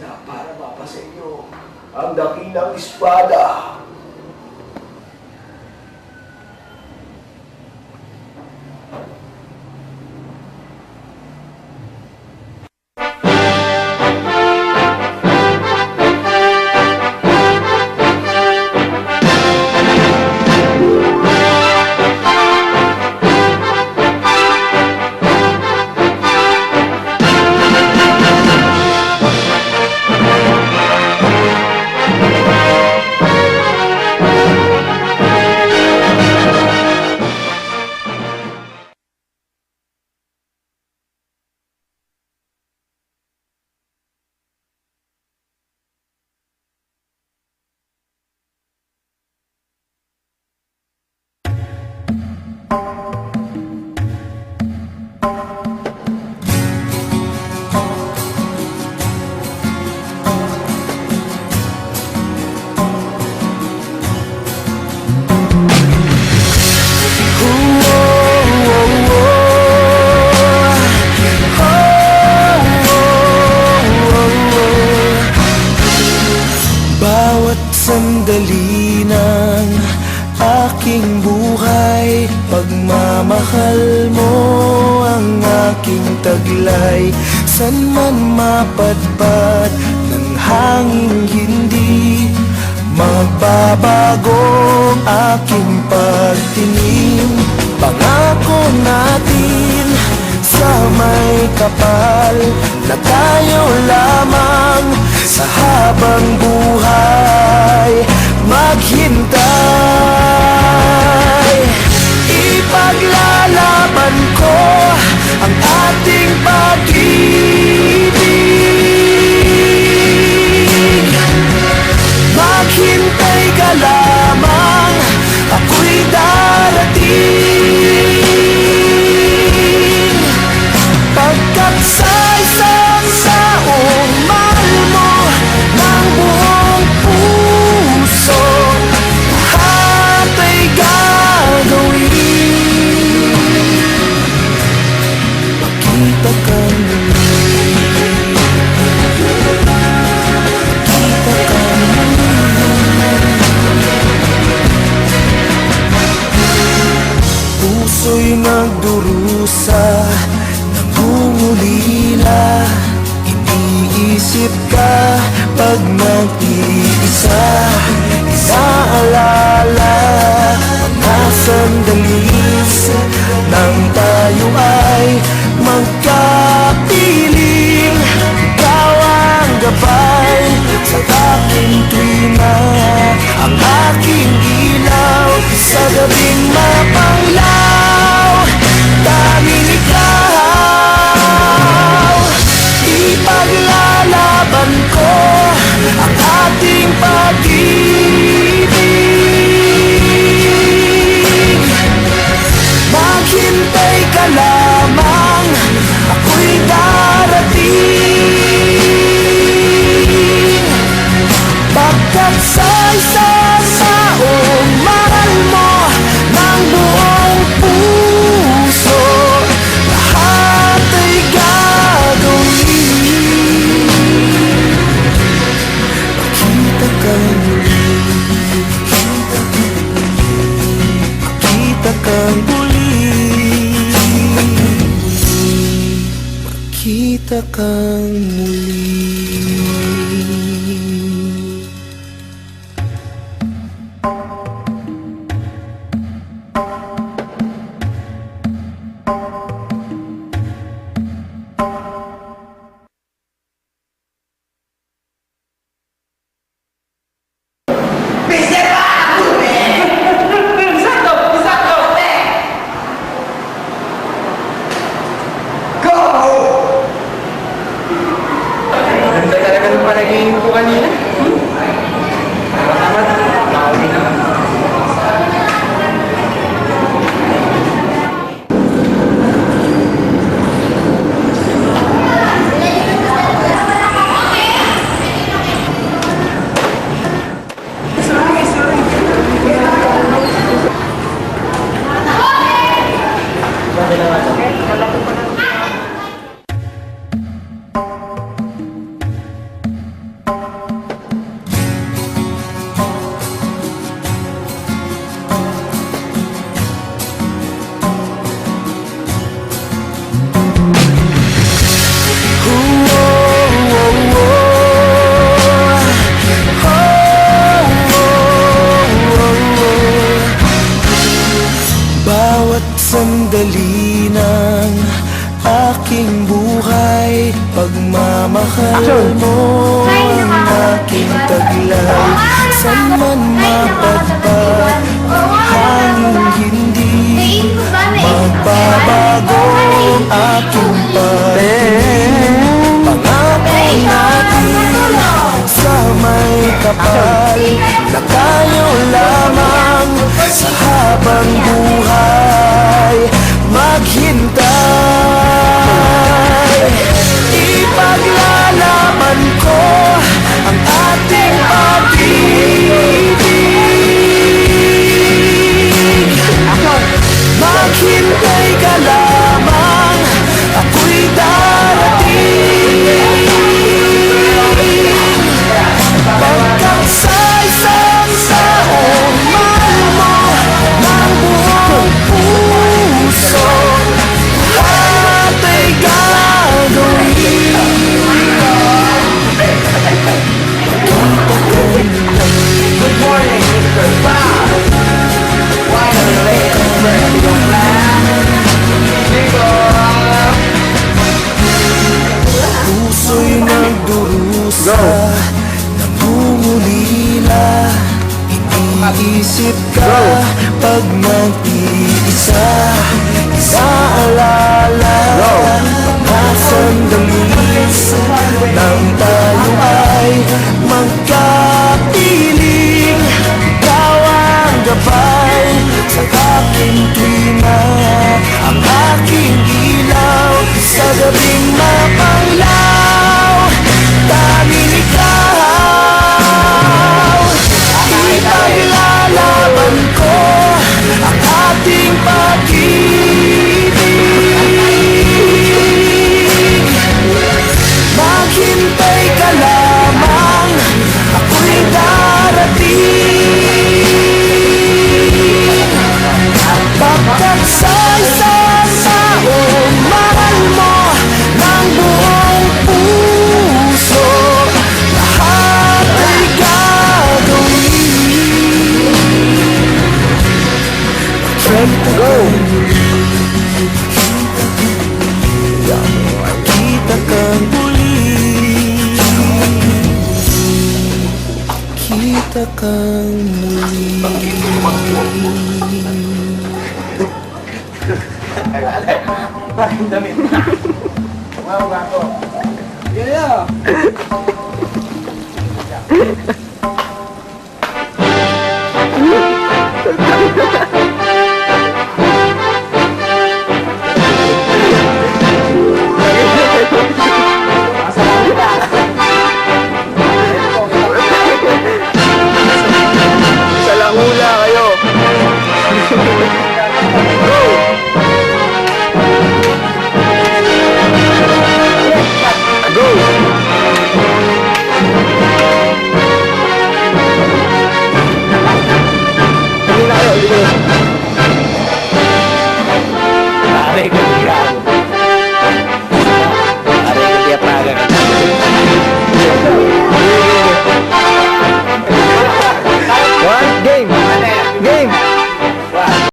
na para mapasa inyo ang dakilang espada. Pagmamahal mo ang aking taglay San man mapadpad ng hangin hindi Magbabago aking pagtingin. Pangako natin sa may kapal Na tayo lamang sa habang buhay Iniisip ka Pag nag-iisa. Inaalala Mga sandali Nang tayo ay Magkapiling Ikaw ang gabay. Sa aking tuwina Ang aking ilaw Sa gabing mapanglaw Makita kang muli Anne. Hı? Muli ng aking buhay. Pagmamahal mo ang aking taglay Saan man mapadpad ang hangin hindi Magbabago ang aking pag-ibig Pangako natin sa may kapal Na tayo lamang sa habang Iniisip ka Pag nag-iisa Isaalala Mga sandali Nang tayo ay Magkapiling Ikaw ang gabay. Sa Kita kang muli damit. Wow, gato. Yeah! Sa